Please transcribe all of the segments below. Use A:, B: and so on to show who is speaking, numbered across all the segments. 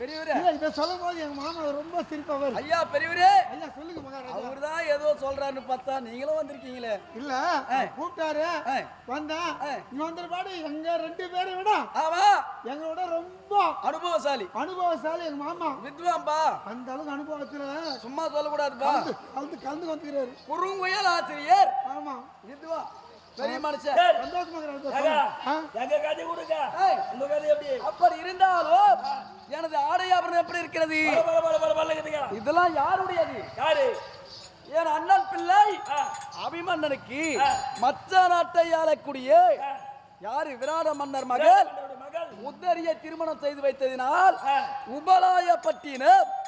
A: பெரியவரே.
B: இதை சொல்லும் போது எங்க மாமா ரொம்ப சிரிப்பவர்
A: ஐயா பெரியவரே.
B: ஐயா சொல்லுங்க மகாராஜா.
A: அவர்தான் ஏதோ சொல்றாருன்னு பார்த்தா நீங்களும் வந்திருக்கீங்களே.
B: இல்ல கூப்பிட்டாரு.
A: ஆ.
B: இங்க வந்த பாடு எங்க ரெண்டு பேரை விட.
A: ஆமா.
B: எங்களோட ரொம்ப
A: அனுபவசாலி.
B: அனுபவசாலி எங்க மாமா.
A: வித்வாம்பா.
B: அந்த அளவுக்கு அனுபவத்துல
A: சும்மா சொல்லக்கூடாதுப்பா.
B: கலந்து கலந்து கலந்து வந்துக்கிறாரு
A: குறுங்குயல் ஆசிரியர்.
B: ஆமா.
A: வித்வா. பெரிய மனுஷன்?
C: எங்க கதை கொடுங்க.
A: ஏய்,
C: உங்க கதை எப்படி?
A: அப்படி இருந்தாலும் எனது ஆடை ஆபரணம் எப்படி இருக்கிறது. இதெல்லாம் யாருடையது?
C: யாரு?
A: என் அண்ணன் பிள்ளை. அபிமன்னனுக்கு. மச்ச நாட்டை ஆளக்கூடிய யாரு? விராட மன்னர் மகள். முத்தரிய திருமணம் செய்து வைத்ததினால்
C: ஆ,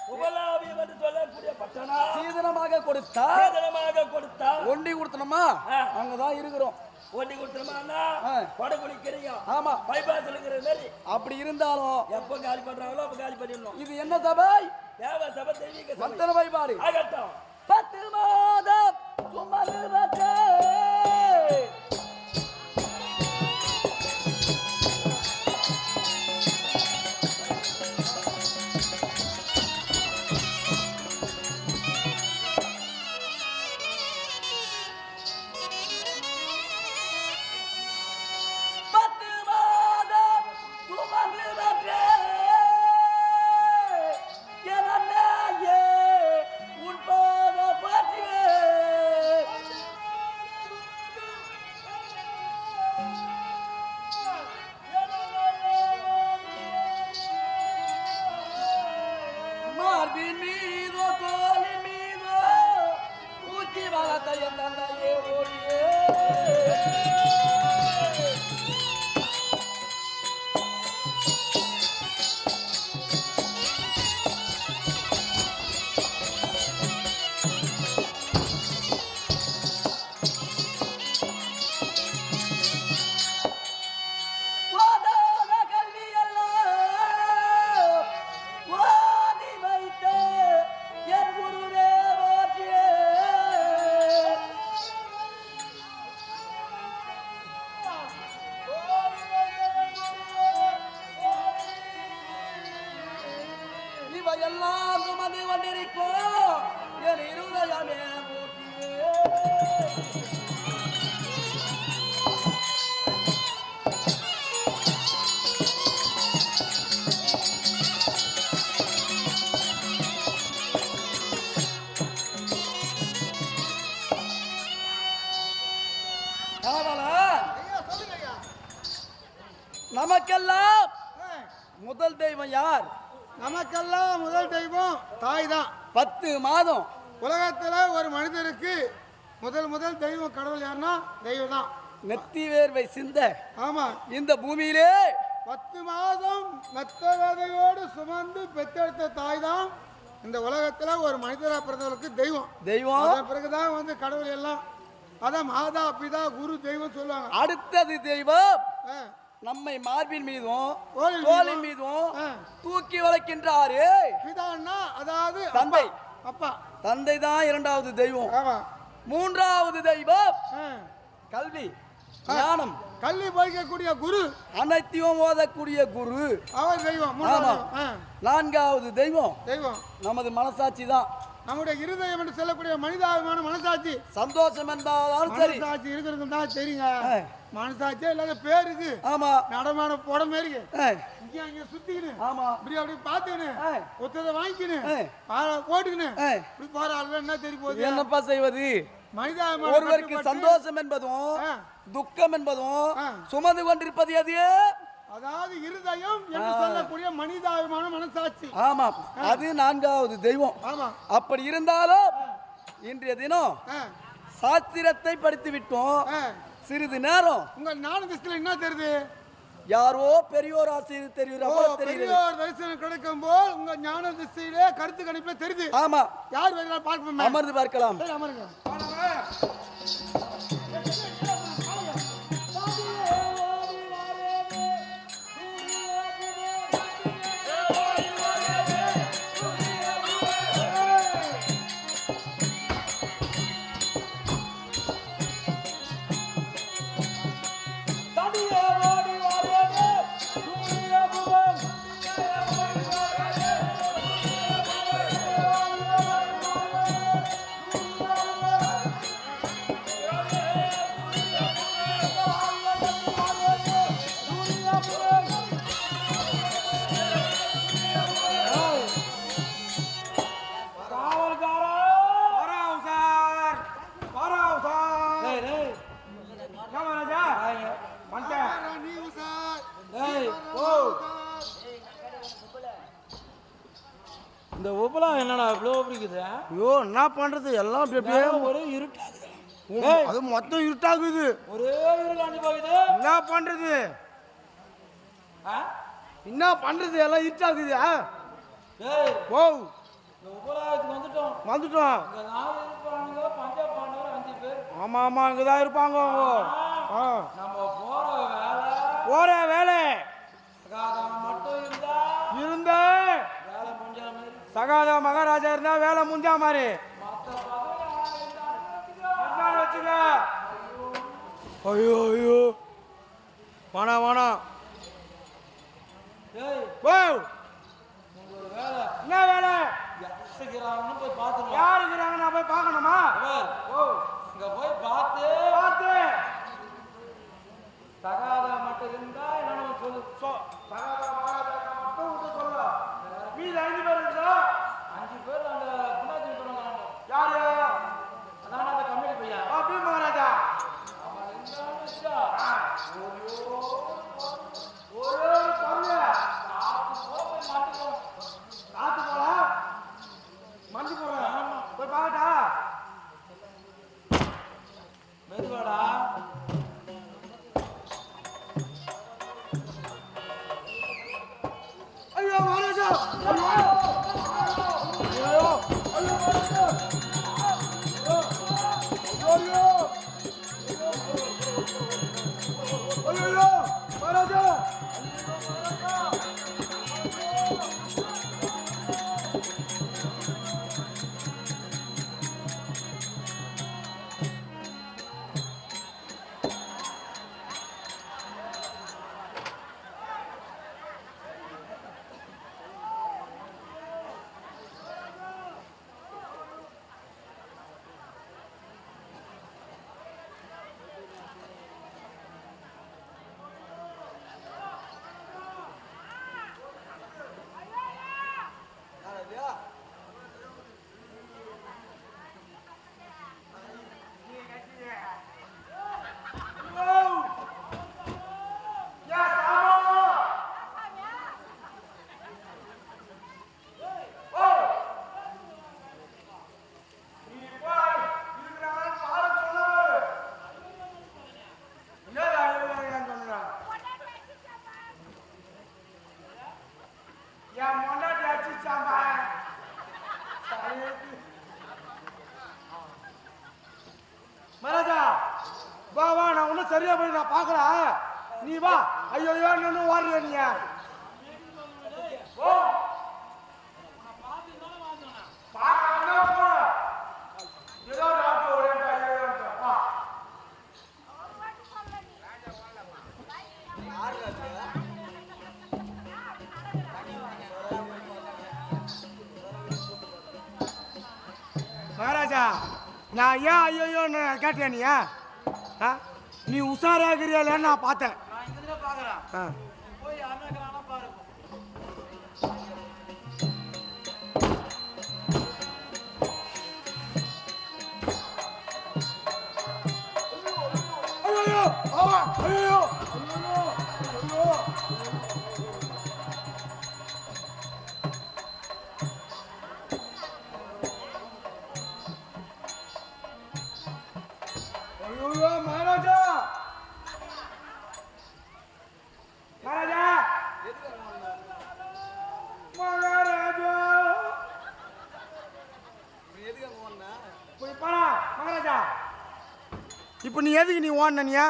C: என்று சொல்லக்கூடிய பட்டணா?
A: சீதனமாக கொடுத்தா?
C: சேதனமாக கொடுத்தா?
A: ஒண்டி கொடுத்தனமா. அங்கதான் இருக்கிறோம்.
C: ஒண்டி கொடுத்துருமாண்ணா
A: ஆ.
C: கொடை குடிக்கிறீங்க
A: ஆமா.
C: பைபாஸ்ங்கிற மாதிரி.
A: அப்படி இருந்தாலும்
C: எப்ப காலி பண்றாங்களோ அப்ப காலி பண்ணிடணும்.
A: இது என்ன சபை?
C: தேவ சபை தெய்வீக சபை.
A: மந்தன வழிபாடு.
C: ஆகட்டும்.
A: பத்து மாதம் சுமந்து நமக்கெல்லாம். முதல் தெய்வம் யார்?
B: நமக்கெல்லாம் முதல் தெய்வம் தாய் தான்.
A: பத்து மாதம்.
B: உலகத்துல ஒரு மனிதருக்கு முதல் முதல் தெய்வம் கடவுள் யாருன்னா தெய்வம் தான்
A: நெத்தி வேர்வை சிந்த
B: ஆமா.
A: இந்த பூமியிலே
B: பத்து மாதம் மெத்த வேதையோடு சுமந்து பெற்றெடுத்த தாய் தான் இந்த உலகத்துல ஒரு மனிதரா பிறந்தவருக்கு தெய்வம்.
A: தெய்வம்.
B: அதன் பிறகுதான் வந்து கடவுள் எல்லாம். அதான் மாதா பிதா குரு தெய்வம் சொல்லுவாங்க.
A: அடுத்தது தெய்வம். நம்மை மார்பின் மீதும் தோலின்
B: மீதும்.
A: தூக்கி வளர்க்கின்றாரு
B: பிதான்னா அதாவது
A: தந்தை.
B: அப்பா.
A: தந்தை தான் இரண்டாவது தெய்வம்.
B: ஆமா.
A: மூன்றாவது தெய்வம். கல்வி ஞானம்.
B: கல்வி போய்க்கக்கூடிய குரு.
A: அனைத்தையும் ஓதக்கூடிய குரு.
B: அவர் தெய்வம்.
A: நான்காவது தெய்வம்.
B: தெய்வம்.
A: நமது மனசாட்சி தான்.
B: நம்முடைய இருதயம் என்று சொல்லக்கூடிய மனிதாபிமான மனசாட்சி.
A: சந்தோஷம் என்றாலும் சரி.
B: மனசாட்சி இருக்கிறது தான் தெரியுங்க.
A: ஆ.
B: மனசாட்சியே இல்லாத பேருக்கு.
A: ஆமா.
B: நடமான போட
A: ஆ,
B: இங்க அங்க சுத்திக்கின்னு
A: ஆமா.
B: இப்படி அப்படி பார்த்துக்கின்னு
A: ஆ.
B: ஒத்ததை போட்டுக்கின்னு
A: ஆ.
B: இப்படி போற ஆளு என்ன தெரிய போகுது?
A: என்னப்பா செய்வது?
B: மனிதாபிமான
A: ஒருவருக்கு சந்தோஷம் என்பதும். துக்கம் என்பதும். சுமந்து கொண்டிருப்பது எது?
B: அதாவது இருதயம் என்று சொல்லக்கூடிய மனிதாபிமான மனசாட்சி.
A: ஆமாம் அது நான்காவது தெய்வம்.
B: ஆமா.
A: அப்படி இருந்தாலும் இன்றைய தினம் சாஸ்திரத்தை படித்து விட்டோம். சிறிது நேரம்.
B: உங்க ஞான திசையில என்ன தெரியுது?
A: யாரோ பெரியோர் ஆசிரியர் தெரியுற
B: பெரியோர் தரிசனம் கிடைக்கும் போல் உங்க ஞான திசையிலே கருத்து கணிப்பே தெரியுது.
A: ஆமா.
B: யார் வேணா பார்ப்போமே.
A: அமர்ந்து பார்க்கலாம்.
B: அமருங்க.
A: இந்த உப்பலா என்னடா இவ்வளோ பிடிக்குது
D: ஐயோ என்ன பண்றது? எல்லாம் அப்படி அப்படியே
A: ஒரே இருட்டாகுது
D: அது மொத்தம் இருட்டாகுது
A: ஒரே இருளாண்டி போகுது.
D: என்ன பண்றது?
A: ஆ?
D: என்ன பண்றது? எல்லாம் இருட்டாகுது ஓ
A: வந்துட்டோம்.
D: ஆமா ஆமா அங்கதான் இருப்பாங்க அவங்க.
A: போற வேலை
D: போற வேலை
A: சகாதம் மட்டும் இருந்தா
D: இருந்த
A: வேலை முடிஞ்ச மாதிரி
D: சகாதா மகாராஜா இருந்தா வேலை முடிஞ்சா மாதிரி சரியா போய் நான் பார்க்கல நீ வா. ஐயோ ஐயோ ஓடுற நீ. மகாராஜா நான் ஏன் ஐயோ கேட்டேன் நீ? ஆ? நீ உஷாராகிறியாலன்னு நான் பார்த்தேன். மகாராஜா இப்போ நீ எதுக்கு நீ ஓடனியா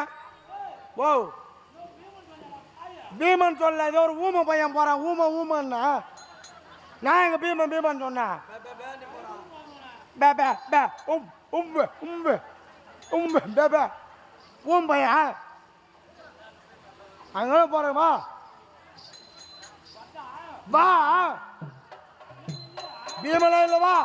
D: ஓ பீமன் சொல்ல ஏதோ ஒரு ஊமை பையன் போறான். ஊமை ஊமன்னா? நான் எங்க பீமன் பீமன் சொன்னேன் பே பே பே உம் உம்பு உம்பு உம்பு பே பே. ஊம் பையன்? அங்கே போறவா வா. வா. பீமனா இல்லை வா.